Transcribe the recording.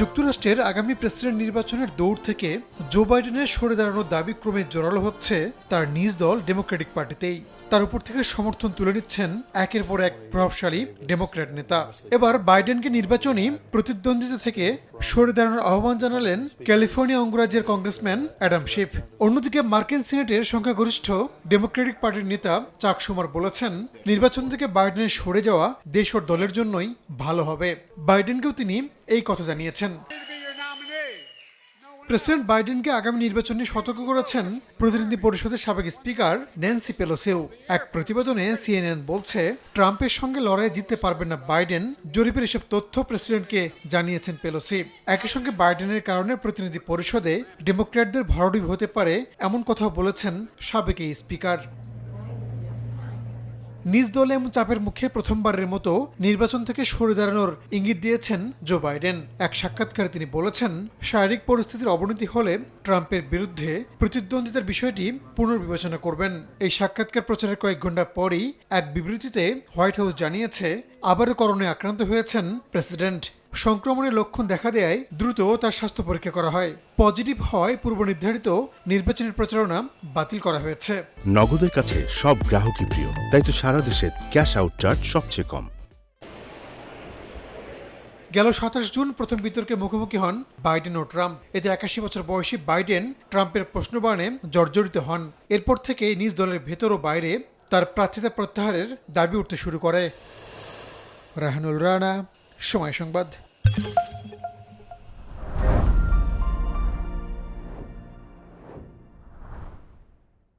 যুক্তরাষ্ট্রের আগামী প্রেসিডেন্ট নির্বাচনের দৌড় থেকে জো বাইডেনের সরে দাঁড়ানোর দাবি ক্রমে জোরালো হচ্ছে তার নিজ দল ডেমোক্রেটিক পার্টিতেই। তার উপর থেকে সমর্থন তুলে নিচ্ছেন একের পর এক প্রভাবশালী ডেমোক্র্যাট নেতা। এবার বাইডেনকে নির্বাচনী প্রতিদ্বন্দ্বিতা থেকে সরে দাঁড়ানোর আহ্বান জানালেন ক্যালিফোর্নিয়া অঙ্গরাজ্যের কংগ্রেসম্যান অ্যাডাম শিফ। অন্যদিকে মার্কিন সিনেটের সংখ্যাগরিষ্ঠ ডেমোক্রেটিক পার্টির নেতা চাক সুমার বলেছেন, নির্বাচন থেকে বাইডেনের সরে যাওয়া দেশ ও দলের জন্যই ভালো হবে। বাইডেনকেও তিনি এই কথা জানিয়েছেন। প্রেসিডেন্ট বাইডেনকে আগামী নির্বাচনে সতর্ক করেছেন প্রতিনিধি পরিষদের সাবেক স্পিকার ন্যান্সি পেলোসেও। এক প্রতিবেদনে সিএনএন বলছে, ট্রাম্পের সঙ্গে লড়াই জিততে পারবেন না বাইডেন, জরিপের এসব তথ্য প্রেসিডেন্টকে জানিয়েছেন পেলোসি। একই সঙ্গে বাইডেনের কারণে প্রতিনিধি পরিষদে ডেমোক্র্যাটদের ভরাডুবি হতে পারে, এমন কথাও বলেছেন সাবেক স্পিকার। নিজ দলে এমন চাপের মুখে প্রথমবারের মতো নির্বাচন থেকে সরে দাঁড়ানোর ইঙ্গিত দিয়েছেন জো বাইডেন। এক সাক্ষাৎকারে তিনি বলেছেন, শারীরিক পরিস্থিতির অবনতি হলে ট্রাম্পের বিরুদ্ধে প্রতিদ্বন্দ্বিতার বিষয়টি পুনর্বিবেচনা করবেন। এই সাক্ষাৎকার প্রচারের কয়েক ঘণ্টা পরই এক বিবৃতিতে হোয়াইট হাউস জানিয়েছে, আবারও করোনায় আক্রান্ত হয়েছেন প্রেসিডেন্ট। সংক্রমণের লক্ষণ দেখা দেয় দ্রুত তার স্বাস্থ্য পরীক্ষা করা হয়। পজিটিভ হয় পূর্ব নির্ধারিত নির্বাচনী প্রচারণা বাতিল করা হয়েছে। নগদের কাছে সব গ্রাহকই প্রিয় তাই তো সারা দেশে ক্যাশ আউট চার্জ সবচেয়ে কম। গেল সাতাশ জুন প্রথম বিতর্কে মুখোমুখি হন বাইডেন ও ট্রাম্প। এতে একাশি বছর বয়সী বাইডেন ট্রাম্পের প্রশ্নবাণে জর্জরিত হন। এরপর থেকে নিজ দলের ভেতর ও বাইরে তার প্রার্থিতা প্রত্যাহারের দাবি উঠতে শুরু করে। রাহানুল রানা সময় সংবাদ। you